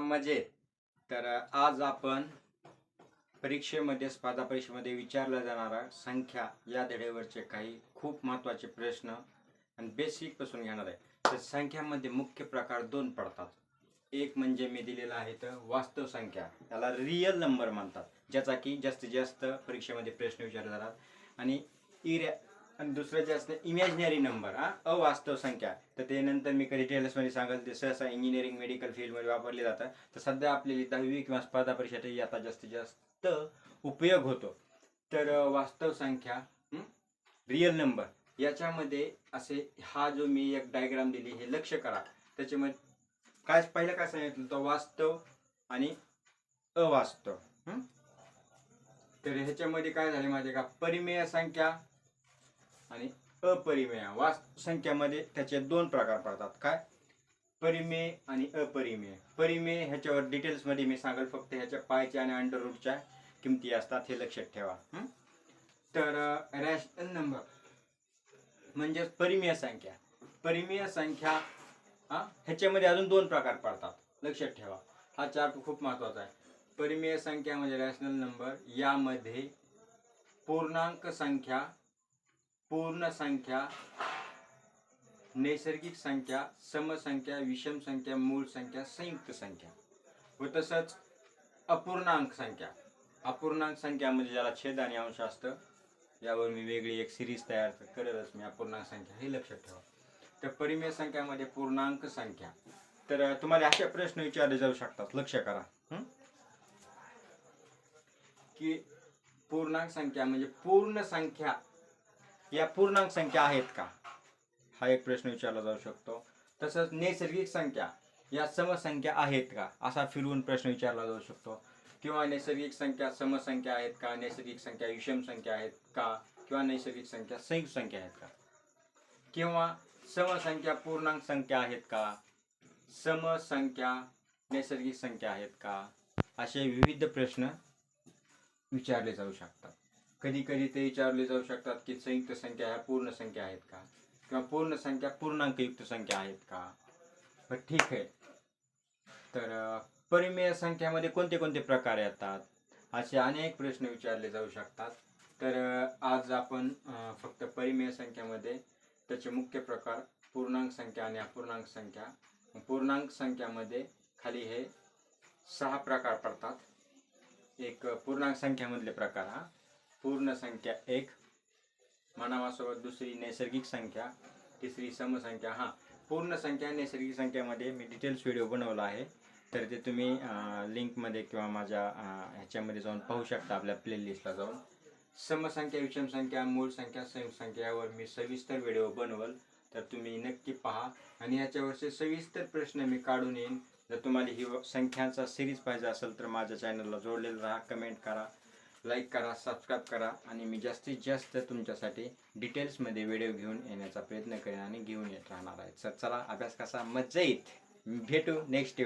मजेत म्हणजे, तर आज आपण परीक्षेमध्ये स्पर्धा परीक्षेमध्ये विचारल्या जाणारा संख्या या धडेवरचे काही खूप महत्त्वाचे प्रश्न आणि बेसिकपासून घेणार आहे. तर संख्यामध्ये मुख्य प्रकार दोन पडतात. एक म्हणजे मी दिलेला आहे तर वास्तव संख्या. त्याला रिअल नंबर म्हणतात. ज्याचा की जास्तीत जास्त परीक्षेमध्ये प्रश्न विचारले जातात. आणि इरे आणि दुसरं जे असतं इमॅजिनरी नंबर हा? अवास्तव संख्या. तर ते नंतर मी कधी टेलर्समध्ये सांगेल ते सहसा इंजिनिअरिंग मेडिकल फील्डमध्ये वापरले जातात. तर सध्या आपल्याला दहावी किंवा स्पर्धा परीक्षेतही आता जास्तीत जास्त उपयोग होतो. तर वास्तव संख्या रिअल नंबर याच्यामध्ये असे हा जो मी एक डायग्राम दिली हे लक्ष करा. त्याच्यामध्ये काय पहिलं काय सांगितलं तो वास्तव आणि अवास्तव तर ह्याच्यामध्ये काय झाले माहिती आहे का? परिमेय संख्या आणि अपरिमेय. वास्तव संख्यामध्ये त्याचे दोन प्रकार पडतात. काय? परिमेय आणि अपरिमेय. परिमेय ह्याच्यावर डिटेल्समध्ये मी सांगेल. फक्त ह्याच्या पायच्या आणि अंडररूटच्या किमती असतात हे लक्षात ठेवा. तर रॅशनल नंबर. म्हणजेच परिमेय संख्या. परिमेय संख्या हा? ह्याच्यामध्ये अजून दोन प्रकार पडतात. लक्षात ठेवा. हा चार्ट खूप महत्त्वाचा आहे. परिमेय संख्या म्हणजे रॅशनल नंबर. यामध्ये पूर्णांक संख्या पूर्ण संख्या नैसर्गिक संख्या समसंख्या विषम संख्या मूळ संख्या संयुक्त संख्या. व तसंच अपूर्णांक संख्या. अपूर्णांक संख्या म्हणजे ज्याला छेद आणि अंश असतं यावर मी वेगळी एक सिरीज तयार करतच मी. अपूर्णांक संख्या हे लक्षात ठेवा. तर परिमेय संख्यामध्ये पूर्णांक संख्या. तर तुम्हाला असे प्रश्न विचारले जाऊ शकतात. लक्ष करा. की पूर्णांक संख्या म्हणजे पूर्ण संख्या या पूर्णांक संख्या आहेत का? हा एक प्रश्न विचारला जाऊ शकतो. तसंच नैसर्गिक संख्या या समसंख्या आहेत का? असा फिरवून प्रश्न विचारला जाऊ शकतो. किंवा नैसर्गिक संख्या समसंख्या आहेत का? नैसर्गिक संख्या विषम संख्या आहेत का? किंवा नैसर्गिक संख्या संयुक्त संख्या आहेत का? किंवा समसंख्या पूर्णांक संख्या आहेत का? समसंख्या नैसर्गिक संख्या आहेत का? असे विविध प्रश्न विचारले जाऊ शकतात. कधी कधी ते विचारले जाऊ शकतात की संयुक्त संख्या ह्या पूर्ण संख्या आहेत का? किंवा पूर्ण संख्या पूर्णांकयुक्त संख्या आहेत का? मग ठीक आहे. तर परिमेय संख्यामध्ये कोणते कोणते प्रकार येतात? असे अनेक प्रश्न विचारले जाऊ शकतात. तर आज आपण फक्त परिमेय संख्यामध्ये त्याचे मुख्य प्रकार पूर्णांक संख्या आणि अपूर्णांक संख्या. पूर्णांक संख्यामध्ये खाली हे सहा प्रकार पडतात. एक पूर्णांक संख्यामधले प्रकार हा. पूर्ण संख्या एक मानवासोबत दुसरी नैसर्गिक संख्या तिसरी समसंख्या. हां पूर्ण संख्या नैसर्गिक संख्यामध्ये मी डिटेल्स व्हिडिओ बनवला आहे. तर ते तुम्ही लिंकमध्ये किंवा माझ्या ह्याच्यामध्ये जाऊन पाहू शकता आपल्या प्लेलिस्टला जाऊन. समसंख्या विषम संख्या मूळ संख्या संयुक्त संख्या यावर मी सविस्तर व्हिडिओ बनवल. तर तुम्ही नक्की पहा. आणि ह्याच्यावरचे सविस्तर प्रश्न मी काढून येईन. जर तुम्हाला ही संख्यांचा सिरीज पाहिजे असेल तर माझ्या चॅनलला जोडलेलं राहा कमेंट करा. लाईक करा सबस्क्राईब करा आणि मी जास्तीत जास्त तुमच्यासाठी डिटेल्समध्ये व्हिडिओ घेऊन येण्याचा प्रयत्न करेन आणि घेऊन येत राहणार आहे. तर चला अभ्यास कसा? मजा येत भेटू नेक्स्ट